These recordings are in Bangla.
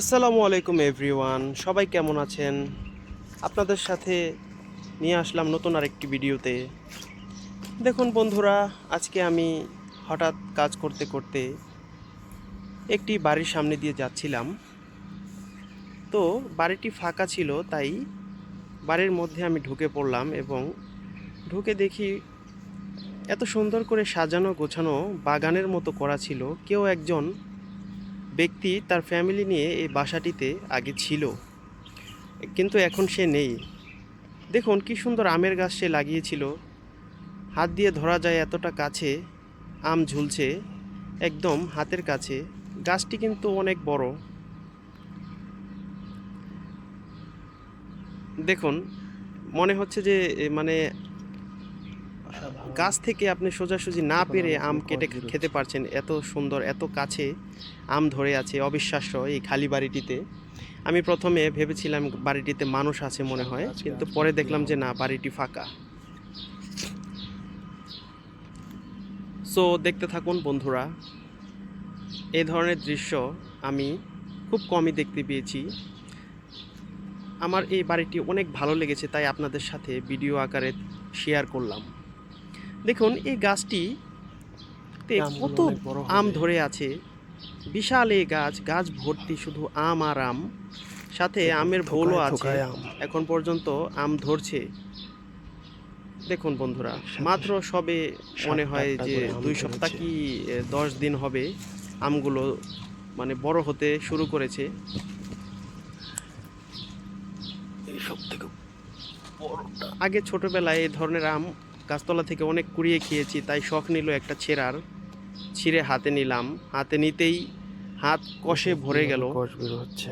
আসসালামু আলাইকুম এভরিওয়ান সবাই কেমন আছেন? আপনাদের সাথে নিয়ে আসলাম নতুন আরেকটি ভিডিওতে। দেখুন বন্ধুরা, আজকে আমি হঠাৎ কাজ করতে করতে একটি বাড়ির সামনে দিয়ে যাচ্ছিলাম। তো বাড়িটি ফাঁকা ছিল, তাই বাড়ির মধ্যে আমি ঢুকে পড়লাম এবং ঢুকে দেখি এত সুন্দর করে সাজানো গোছানো বাগানের মতো করা ছিল। কেউ একজন ব্যক্তি তার ফ্যামিলি নিয়ে এই বাসাটিতে আগে ছিল। কিন্তু এখন সে নেই। দেখুন কি সুন্দর আমের গাছ সে লাগিয়েছিল। হাত দিয়ে ধরা যায় এতটা কাছে, আম ঝুলছে একদম হাতের কাছে। গাছটি কিন্তু অনেক বড়। দেখুন, মনে হচ্ছে যে মানে গাছ থেকে আপনি সোজাসুজি না পেরে আম কেটে খেতে পারছেন এত সুন্দর এত কাছে আম ধরে আছে অবিশ্বাস্য এই খালি বাড়িটিতে। আমি প্রথমে ভেবেছিলাম বাড়িটিতে মানুষ আছে মনে হয় কিন্তু পরে দেখলাম যে না বাড়িটি ফাঁকা। সো দেখতে থাকুন বন্ধুরা এই ধরনের দৃশ্য আমি খুব কমই দেখতে পেয়েছি। আমার এই বাড়িটি অনেক ভালো লেগেছে তাই আপনাদের সাথে ভিডিও আকারে শেয়ার করলাম। দেখুন এই গাছটি কত বড় আম ধরে আছে। বিশাল এই গাছ গাছ ভর্তি শুধু আম আর আম। সাথে আমের ভোলও আছে। এখন পর্যন্ত আম ধরছে। দেখুন বন্ধুরা মাত্র সবে মনে হয় যে দুই সপ্তাহ কি দশ দিন হবে আমগুলো মানে বড় হতে শুরু করেছে। আগে ছোটবেলায় এই ধরনের আম গাছতলা থেকে অনেক কুড়িয়ে খেয়েছি তাই শখ নিল একটা ছেঁড়ার। ছিঁড়ে হাতে নিলাম। হাতে নিতেই হাত কষে ভরে গেল। কষ বের হচ্ছে।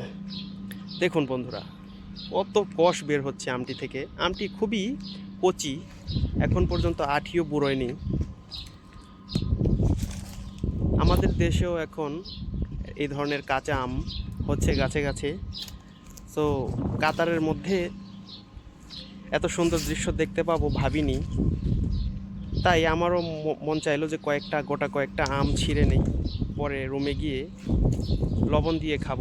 দেখুন বন্ধুরা কত কষ বের হচ্ছে আমটি থেকে। আমটি খুবই কচি এখন পর্যন্ত আঠিও বুড়োয়নি। আমাদের দেশেও এখন এই ধরনের কাঁচা আম হচ্ছে গাছে গাছে। তো কাতারের মধ্যে এত সুন্দর দৃশ্য দেখতে পাবো ভাবিনি। তাই আমারও মন চাইলো যে কয়েকটা, গোটা কয়েকটা আম ছিঁড়ে নেই। পরে রুমে গিয়ে লবণ দিয়ে খাব।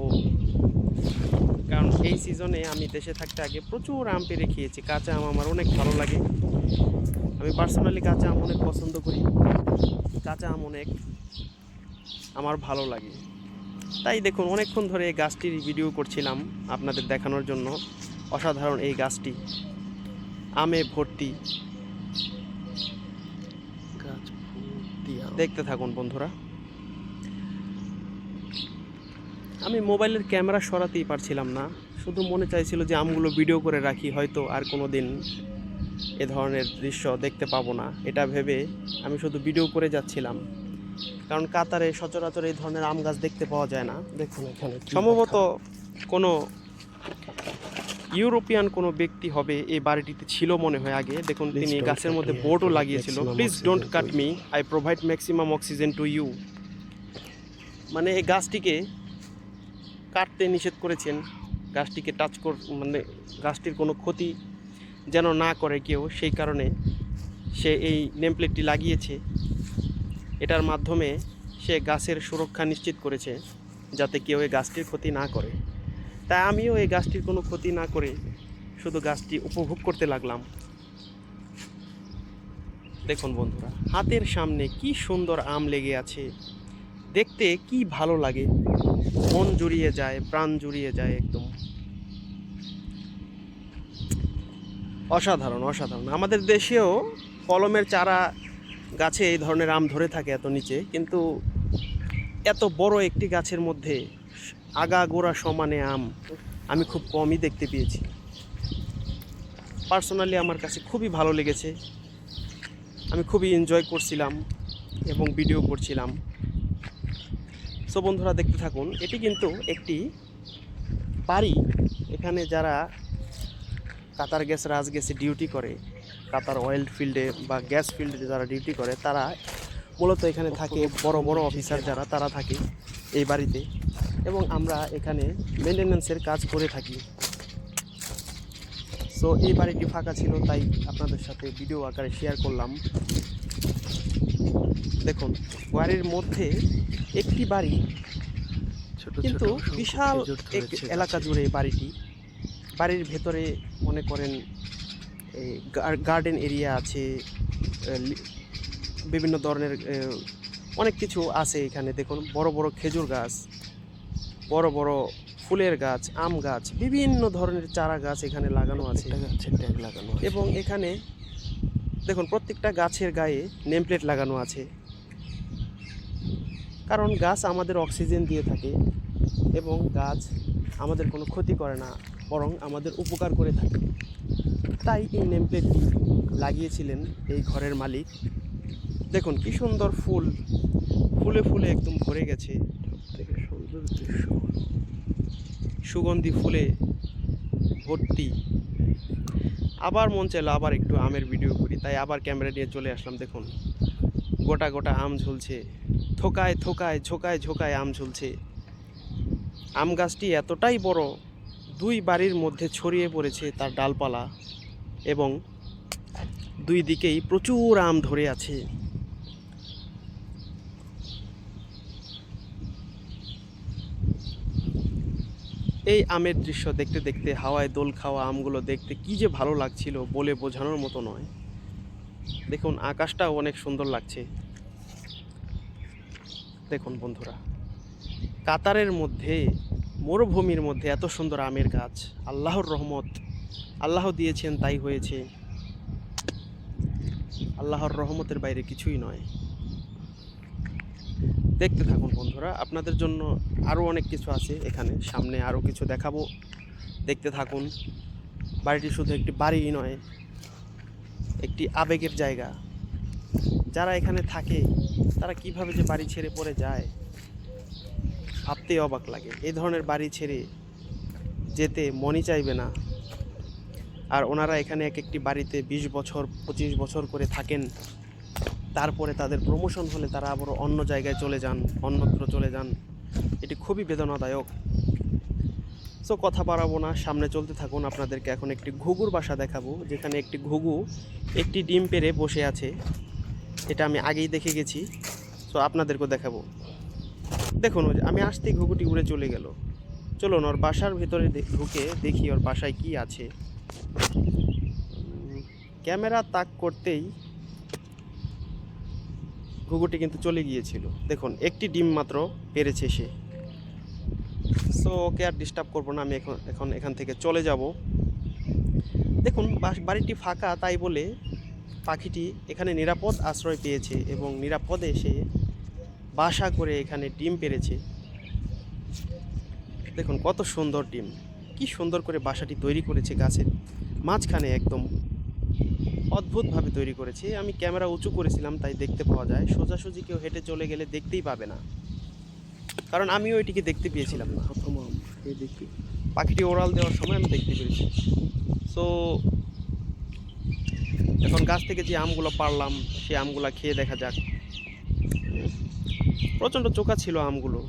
কারণ এই সিজনে আমি দেশে থাকতে আগে প্রচুর আম পেরে খেয়েছি। কাঁচা আম আমার অনেক ভালো লাগে। আমি পার্সোনালি কাঁচা আম অনেক পছন্দ করি। কাঁচা আম অনেক আমার ভালো লাগে। তাই দেখুন, অনেকক্ষণ ধরে এই গাছটির ভিডিও করছিলাম আপনাদের দেখানোর জন্য। অসাধারণ এই গাছটি। আমে ভর্তি। দেখতে থাকুন বন্ধুরা। আমি মোবাইলের ক্যামেরা সরাতেই পারছিলাম না। শুধু মনে চাইছিল যে আমগুলো ভিডিও করে রাখি হয়তো আর কোনো দিন এ ধরনের দৃশ্য দেখতে পাবো না। এটা ভেবে আমি শুধু ভিডিও করে যাচ্ছিলাম। কারণ কাতারে সচরাচর এই ধরনের আম গাছ দেখতে পাওয়া যায় না। দেখুন এখানে সম্ভবত কোনো ইউরোপিয়ান কোনো ব্যক্তি হবে এই বাড়িটিতে ছিল মনে হয় আগে। দেখুন তিনি গাছের মধ্যে বোর্ডও লাগিয়েছিল। Please don't cut me I provide maximum oxygen to you মানে এই গাছটিকে কাটতে নিষেধ করেছেন। গাছটিকে টাচ কর মানে গাছটির কোনো ক্ষতি যেন না করে কেউ সেই কারণে সে এই নেমপ্লেটটি লাগিয়েছে। এটার মাধ্যমে সে গাছের সুরক্ষা নিশ্চিত করেছে যাতে কেউ এই গাছটির ক্ষতি না করে। তাই আমিও এই গাছটির কোনো ক্ষতি না করে শুধু গাছটি উপভোগ করতে লাগলাম। দেখুন বন্ধুরা, হাতের সামনে কি সুন্দর আম লেগে আছে। দেখতে কি ভালো লাগে। মন জুড়িয়ে যায়, প্রাণ জুড়িয়ে যায় একদম। অসাধারণ অসাধারণ। আমাদের দেশেও কলমের চারা গাছে এই ধরনের আম ধরে থাকে এত নিচে, কিন্তু এত বড় একটি গাছের মধ্যে আগা গোড়া সমানে আম আমি খুব কমই দেখতে পেয়েছি। পার্সোনালি আমার কাছে খুবই ভালো লেগেছে। আমি খুবই এনজয় করছিলাম এবং ভিডিও করছিলাম। সো বন্ধুরা দেখতে থাকুন, এটি কিন্তু একটি বাড়ি। এখানে যারা কাতার গ্যাস, রাজ গ্যাসে ডিউটি করে, কাতার অয়েল ফিল্ডে বা গ্যাস ফিল্ডে যারা ডিউটি করে, তারা মূলত এখানে থাকে বড় বড় অফিসার যারা তারা থাকে এই বাড়িতে। এবং আমরা এখানে মেনটেন্যান্সের কাজ করে থাকি। সো এই বাড়িটি ফাঁকা ছিল তাই আপনাদের সাথে ভিডিও আকারে শেয়ার করলাম। দেখুন বাড়ির মধ্যে একটি বাড়ি ছোট কিন্তু বিশাল এক এলাকা জুড়ে এই বাড়িটি। বাড়ির ভেতরে মনে করেন এই গার্ডেন এরিয়া আছে বিভিন্ন ধরনের অনেক কিছু আছে এখানে। দেখুন বড় বড় খেজুর গাছ বড় বড় ফুলের গাছ আম গাছ বিভিন্ন ধরনের চারা গাছ এখানে লাগানো আছে। লাগানো। এবং এখানে দেখুন প্রত্যেকটা গাছের গায়ে নেম প্লেট লাগানো আছে। কারণ গাছ আমাদের অক্সিজেন দিয়ে থাকে এবং গাছ আমাদের কোনো ক্ষতি করে না বরং আমাদের উপকার করে থাকে। তাই এই নেম প্লেটটি লাগিয়েছিলেন এই ঘরের মালিক। দেখুন, কি সুন্দর ফুল। ফুলে ফুলে একদম ভরে গেছে। থেকে সুন্দর দৃশ্য। সুগন্ধি ফুলে ভর্তি। আবার মন চাইলো আবার একটু আমের ভিডিও করি, তাই আবার ক্যামেরা নিয়ে চলে আসলাম, দেখুন। গোটা গোটা আম ঝুলছে। থোকায় থোকায় ঝোকায় ঝোকায় আম ঝুলছে। আম গাছটি এতটাই বড়, দুই বাড়ির মধ্যে ছড়িয়ে পড়েছে তার ডালপালা এবং দুই দিকেই প্রচুর আম ধরে আছে। এই আমের দৃশ্য দেখতে দেখতে, হাওয়ায় দোল খাওয়া, আমগুলো দেখতে কি যে ভালো লাগছিল বলে বোঝানোর মতো নয়। দেখুন, আকাশটাও অনেক সুন্দর লাগছে। দেখুন বন্ধুরা, কাতারের মধ্যে, মরুভূমির মধ্যে এত সুন্দর আমের গাছ। আল্লাহর রহমত, আল্লাহ দিয়েছেন, তাই হয়েছে। আল্লাহর রহমতের বাইরে কিছুই নয়। দেখতে থাকুন বন্ধুরা, আপনাদের জন্য আরও অনেক কিছু আছে এখানে, সামনে আরও কিছু দেখাবো। দেখতে থাকুন, বাড়িটি শুধু একটি বাড়িই নয়, একটি আবেগের জায়গা। যারা এখানে থাকে, তারা কীভাবে যে বাড়ি ছেড়ে পড়ে যায়, ভাবতেই অবাক লাগে। এই ধরনের বাড়ি ছেড়ে যেতে মনই চাইবে না। আর ওনারা এখানে এক একটি বাড়িতে বিশ বছর, পঁচিশ বছর করে থাকেন। তারপরে তাদের প্রমোশন হলে তারা আবার অন্য জায়গায় চলে যান, অন্যত্র চলে যান। এটি খুবই বেদনাদায়ক। সো কথা বাড়াবো না, সামনে চলতে থাকুন। আপনাদেরকে এখন একটি ঘুঘুর বাসা দেখাবো, যেখানে একটি ঘুঘু একটি ডিম পেরে বসে আছে। এটা আমি আগেই দেখে গেছি। সো আপনাদেরকেও দেখাবো। দেখুন আমি আসতেই ঘুঘুটি উড়ে চলে গেল। চলুন, ওর বাসার ভিতরে ঢুকে দেখি ওর বাসায় কি আছে। ক্যামেরা তাক করতেই ঘুঘুটি কিন্তু চলে গিয়েছিল। দেখুন, একটি ডিম মাত্র পেরেছে সে। সো ওকে আর ডিস্টার্ব করব না, আমি এখন এখন এখান থেকে চলে যাব। দেখুন বাড়িটি ফাঁকা, তাই বলে পাখিটি এখানে নিরাপদ আশ্রয় পেয়েছে এবং নিরাপদে সে বাসা করে এখানে ডিম পেরেছে। দেখুন, কত সুন্দর ডিম। কি সুন্দর করে বাসাটি তৈরি করেছে গাছের মাঝখানে একদম অদ্ভুতভাবে তৈরি করেছে। আমি ক্যামেরা উঁচু করেছিলাম তাই দেখতে পাওয়া যায়। সোজাসুজি কেউ হেঁটে চলে গেলে দেখতেই পাবে না। কারণ আমিও এটিকে দেখতে পেয়েছিলাম না। পাখিটি ওরাল দেওয়ার সময় আমি দেখতে পেরেছি। সো এখন গাছ থেকে যে আমগুলো পারলাম সেই আমগুলো খেয়ে দেখা যাক। প্রচণ্ড চোখা ছিল আমগুলো।